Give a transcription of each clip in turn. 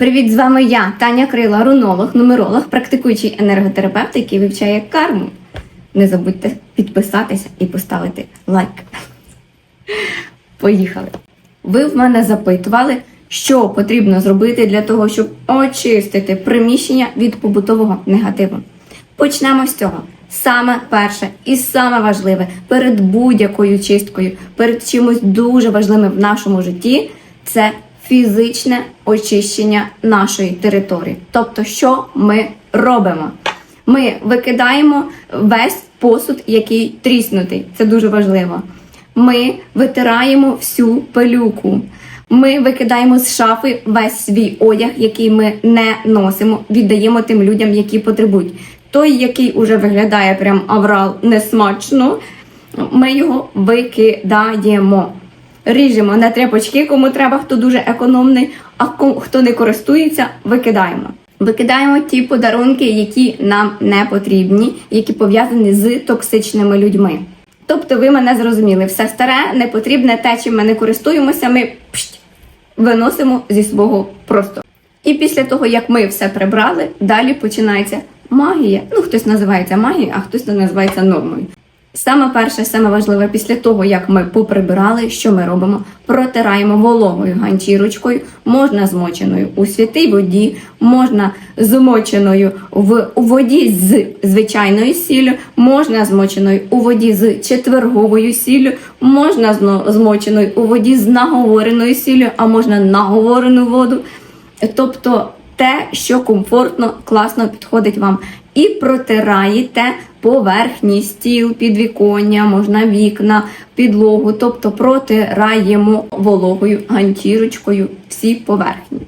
Привіт, з вами я, Таня Крила, рунолог, нумеролог, практикуючий енерготерапевт, який вивчає карму. Не забудьте підписатися і поставити лайк. Поїхали. Ви в мене запитували, що потрібно зробити для того, щоб очистити приміщення від побутового негативу. Почнемо з цього. Саме перше і саме важливе перед будь-якою чисткою, перед чимось дуже важливим в нашому житті це фізичне очищення нашої території. Тобто, що ми робимо? Ми викидаємо весь посуд, який тріснутий. Це дуже важливо. Ми витираємо всю пилюку. Ми викидаємо з шафи весь свій одяг, який ми не носимо, віддаємо тим людям, які потребують. Той, який уже виглядає прям аврал несмачно, ми його викидаємо. Ріжемо на тряпочки, кому треба, хто дуже економний, а хто не користується, викидаємо. Викидаємо ті подарунки, які нам не потрібні, які пов'язані з токсичними людьми. Тобто, ви мене зрозуміли, все старе, непотрібне, те, чим ми не користуємося, ми пшт, виносимо зі свого простору. І після того, як ми все прибрали, далі починається магія. Ну, хтось називається магією, а хтось називається нормою. Саме перше, саме важливе, після того, як ми поприбирали, що ми робимо? Протираємо вологою ганчірочкою, можна змоченою у святій воді, можна змоченою в воді з звичайною сіллю, можна змоченою у воді з четверговою сіллю, можна змоченою у воді з наговореною сіллю, а можна наговорену воду. Тобто те, що комфортно, класно підходить вам. І протираєте поверхні, стіл, підвіконня, можна вікна, підлогу. Тобто протираємо вологою ганчірочкою всі поверхні.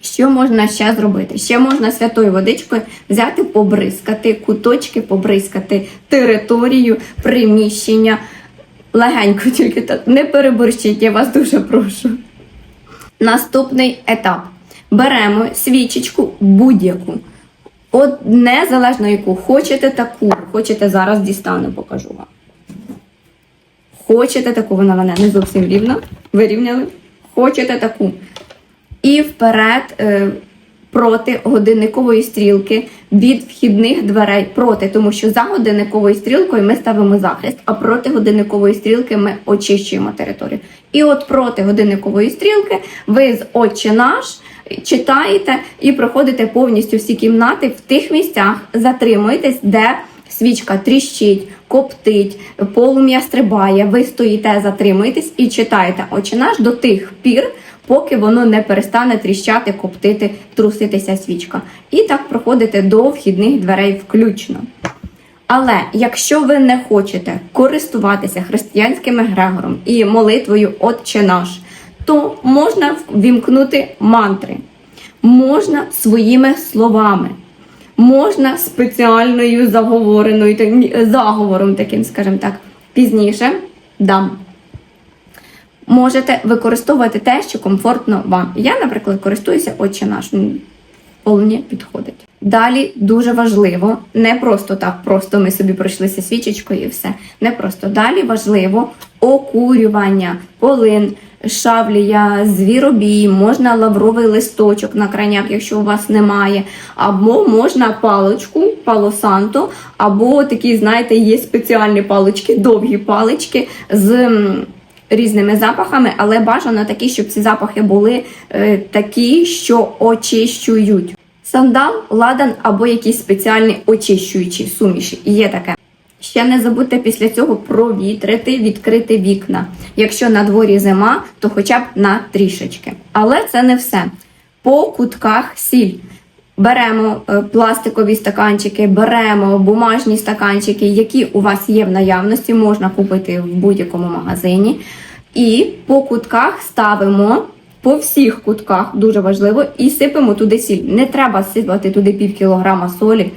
Що можна ще зробити? Ще можна святою водичкою взяти, побризкати, куточки, побризкати територію, приміщення. Легенько тільки так. Не переборщіть, я вас дуже прошу. Наступний етап. Беремо свічечку будь-яку. От незалежно яку. Хочете таку, хочете зараз дістану, покажу вам. Хочете таку, вона мене не зовсім рівна. Вирівняли. Хочете таку. І вперед е, проти годинникової стрілки від вхідних дверей проти, тому що за годинниковою стрілкою ми ставимо захист, а проти годинникової стрілки ми очищуємо територію. І от проти годинникової стрілки ви з Отче наш читаєте і проходите повністю всі кімнати в тих місцях, затримуєтесь, де свічка тріщить, коптить, полум'я стрибає, ви стоїте, затримуєтесь і читаєте Отче наш до тих пір, поки воно не перестане тріщати, коптити, труситися свічка. І так проходите до вхідних дверей включно. Але якщо ви не хочете користуватися християнським егрегором і молитвою Отче наш, то можна ввімкнути мантри, можна своїми словами, можна спеціальною заговореною заговором, таким, скажімо так, пізніше дам. Можете використовувати те, що комфортно вам. Я, наприклад, користуюся Отче наш. Вполне підходить. Далі дуже важливо, не просто так, просто ми собі пройшлися свічечкою і все. Не просто далі важливо окурювання, полин, шавлія, звіробій, можна лавровий листочок на краняк, якщо у вас немає, або можна паличку, палосанто, або такі, знаєте, є спеціальні палички, довгі палички з. різними запахами, але бажано такі, щоб ці запахи були е, такі, що очищують. Сандал, ладан або якісь спеціальні очищуючі суміші. Є таке. Ще не забудьте після цього провітрити, відкрити вікна. Якщо на дворі зима, то хоча б на трішечки. Але це не все. По кутках сіль. Беремо е, пластикові стаканчики, беремо бумажні стаканчики, які у вас є в наявності, можна купити в будь-якому магазині. І по кутках ставимо по всіх кутках, дуже важливо, і сипемо туди сіль. Не треба сипати туди пів кілограма солі,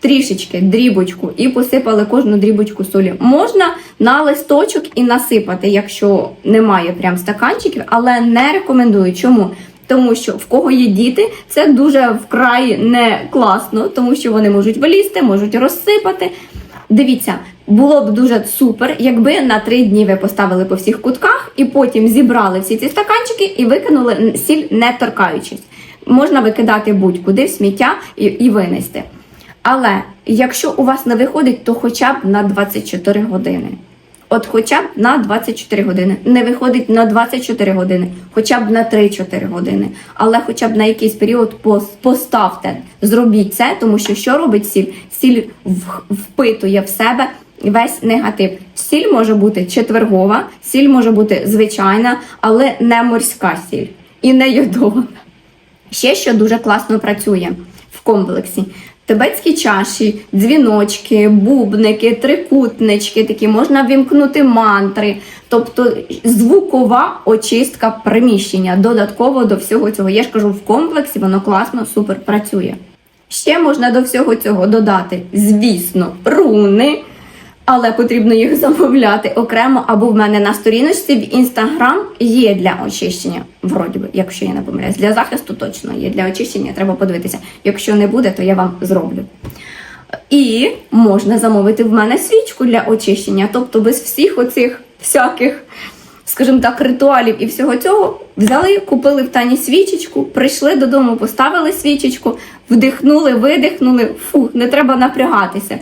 трішечки, дрібочку, і посипали кожну дрібочку солі. Можна на листочок і насипати, якщо немає прям стаканчиків, але не рекомендую. Чому? Тому що в кого є діти, це дуже вкрай не класно, тому що вони можуть вилізти, можуть розсипати. Дивіться, було б дуже супер, якби на три дні ви поставили по всіх кутках і потім зібрали всі ці стаканчики і викинули сіль, не торкаючись. можна викидати будь-куди в сміття і, і винести. Але якщо у вас не виходить, то хоча б на 24 години. От хоча б на 24 години. Не виходить на 24 години, хоча б на 3-4 години. Але хоча б на якийсь період поставте, зробіть це, тому що що робить сіль? Сіль впитує в себе весь негатив. Сіль може бути четвергова, сіль може бути звичайна, але не морська сіль і не йодована. Ще що дуже класно працює в комплексі. Тибетські чаші, дзвіночки, бубники, трикутнички, такі можна вімкнути мантри, тобто звукова очистка приміщення. Додатково до всього цього. Я ж кажу, в комплексі воно класно, супер працює. Ще можна до всього цього додати, звісно, руни, але потрібно їх замовляти окремо. Або в мене на сторіночці в інстаграм є для очищення, вроді би, якщо я не помиляюсь. Для захисту точно є. Для очищення треба подивитися. Якщо не буде, то я вам зроблю. І можна замовити в мене свічку для очищення, тобто без всіх оцих всяких, скажімо так, ритуалів і всього цього взяли, купили в тані свічечку, прийшли додому, поставили свічечку, вдихнули, видихнули. Фу, не треба напрягатися.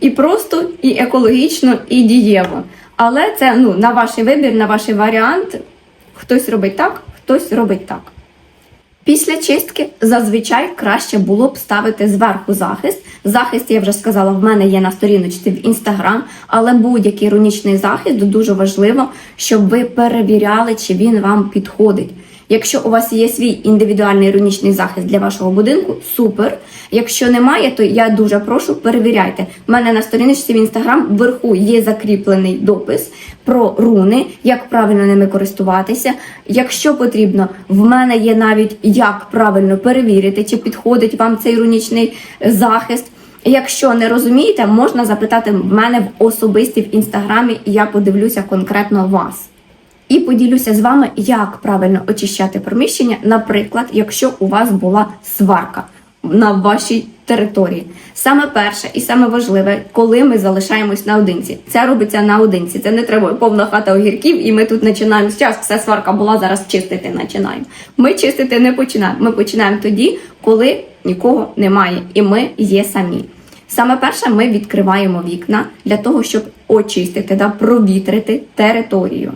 І просто, і екологічно, і дієво. Але це ну, на ваш вибір, на ваш варіант. Хтось робить так, хтось робить так. Після чистки зазвичай краще було б ставити зверху захист. Захист, я вже сказала, в мене є на сторіночці в інстаграм, але будь-який рунічний захист дуже важливо, щоб ви перевіряли, чи він вам підходить. Якщо у вас є свій індивідуальний рунічний захист для вашого будинку, супер. Якщо немає, то я дуже прошу перевіряйте. У мене на сторіночці в інстаграм вверху є закріплений допис про руни, як правильно ними користуватися. Якщо потрібно, в мене є навіть як правильно перевірити, чи підходить вам цей рунічний захист. Якщо не розумієте, можна запитати в мене в особисті в інстаграмі, і я подивлюся конкретно вас. І поділюся з вами, як правильно очищати приміщення, наприклад, якщо у вас була сварка на вашій території. Саме перше і саме важливе, коли ми залишаємось наодинці. Це робиться наодинці. Це не треба повна хата огірків, і ми тут починаємо зараз. Все сварка була, зараз чистити починаємо. Ми чистити не починаємо. Ми починаємо тоді, коли нікого немає, і ми є самі. Саме перше, ми відкриваємо вікна для того, щоб очистити та провітрити територію.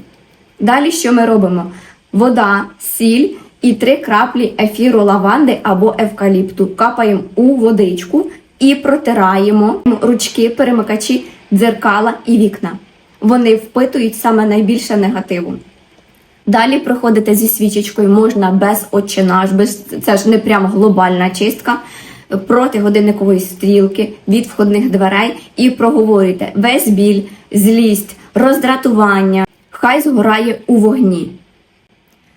Далі що ми робимо? Вода, сіль і три краплі ефіру лаванди або евкаліпту капаємо у водичку і протираємо ручки, перемикачі, дзеркала і вікна. Вони впитують саме найбільше негативу. Далі проходите зі свічечкою можна без очинаж, без це ж не прям глобальна чистка. Проти годинникової стрілки від входних дверей і проговорюйте весь біль, злість, роздратування. Хай згорає у вогні.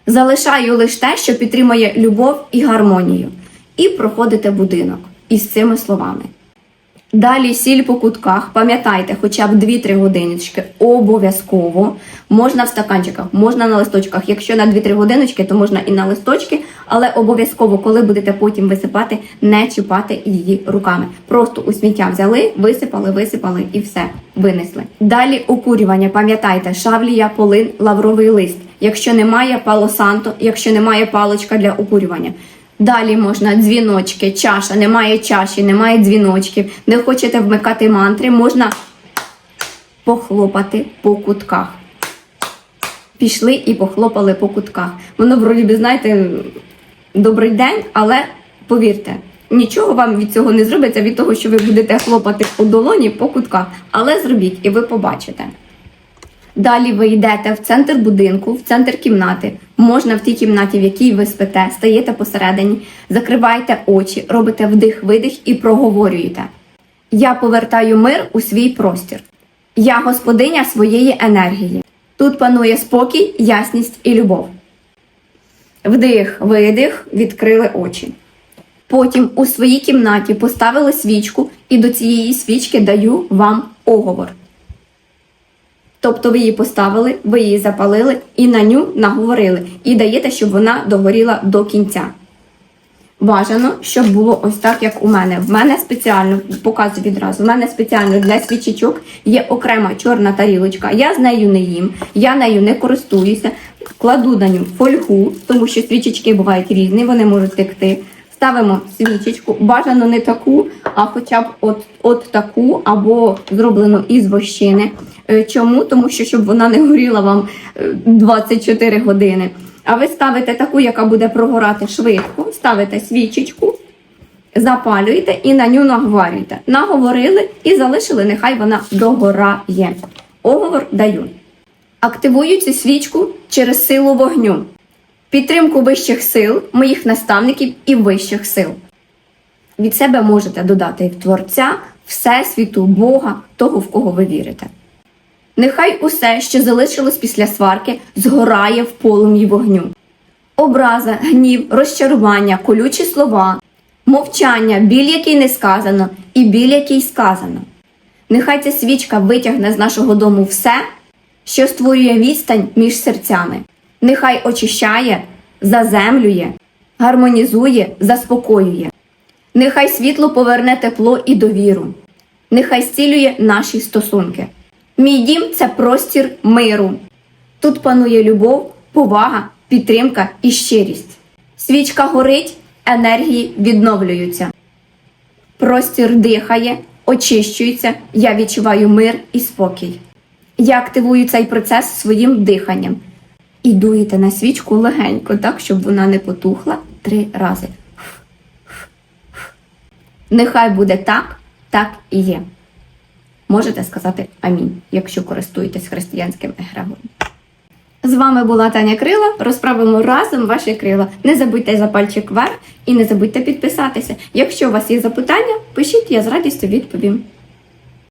Залишаю лише те, що підтримує любов і гармонію. І проходите будинок із цими словами. Далі сіль по кутках. Пам'ятайте, хоча б 2-3 годиночки обов'язково. Можна в стаканчиках, можна на листочках. Якщо на 2-3 годиночки, то можна і на листочки, але обов'язково, коли будете потім висипати, не чіпати її руками. Просто у сміття взяли, висипали, висипали і все винесли. Далі окурювання. Пам'ятайте, шавлія, полин, лавровий лист. Якщо немає палосанто, якщо немає паличка для окурювання. Далі можна дзвіночки, чаша, немає чаші, немає дзвіночків, не хочете вмикати мантри, можна похлопати по кутках. Пішли і похлопали по кутках. Воно, вроді би, знаєте, добрий день, але повірте, нічого вам від цього не зробиться, від того, що ви будете хлопати у долоні по кутках. Але зробіть, і ви побачите. Далі ви йдете в центр будинку, в центр кімнати. Можна в тій кімнаті, в якій ви спите, стаєте посередині, закриваєте очі, робите вдих-видих і проговорюєте. Я повертаю мир у свій простір. Я господиня своєї енергії. Тут панує спокій, ясність і любов. Вдих, видих, відкрили очі. Потім у своїй кімнаті поставили свічку, і до цієї свічки даю вам оговор. Тобто ви її поставили, ви її запалили і на ню наговорили, і даєте, щоб вона догоріла до кінця. Бажано, щоб було ось так, як у мене. В мене спеціально, показую відразу, в мене спеціально для свічечок є окрема чорна тарілочка. Я з нею не їм, я нею не користуюся. Кладу на ню фольгу, тому що свічечки бувають різні, вони можуть текти. Ставимо свічечку, бажано не таку, а хоча б от, от таку, або зроблену із вощини. Е, Чому? Тому що щоб вона не горіла вам е, 24 години. А ви ставите таку, яка буде прогорати швидко, ставите свічечку, запалюєте і на ню наговорюєте. Наговорили і залишили, нехай вона догорає. Оговор даю. Активую цю свічку через силу вогню, підтримку вищих сил, моїх наставників і вищих сил. Від себе можете додати в Творця, Всесвіту, Бога, того, в кого ви вірите. Нехай усе, що залишилось після сварки, згорає в полум'ї вогню. Образа, гнів, розчарування, колючі слова, мовчання, біль, який не сказано, і біль, який сказано. Нехай ця свічка витягне з нашого дому все, що створює відстань між серцями. Нехай очищає, заземлює, гармонізує, заспокоює. Нехай світло поверне тепло і довіру. Нехай зцілює наші стосунки. Мій дім це простір миру. Тут панує любов, повага, підтримка і щирість. Свічка горить, енергії відновлюються. Простір дихає, очищується, я відчуваю мир і спокій. Я активую цей процес своїм диханням. І дуєте на свічку легенько, так, щоб вона не потухла три рази. Нехай буде так, так і є. Можете сказати амінь, якщо користуєтесь християнським егрегором. З вами була Таня Крила. Розправимо разом ваші крила. Не забудьте за пальчик вверх і не забудьте підписатися. Якщо у вас є запитання, пишіть, я з радістю відповім.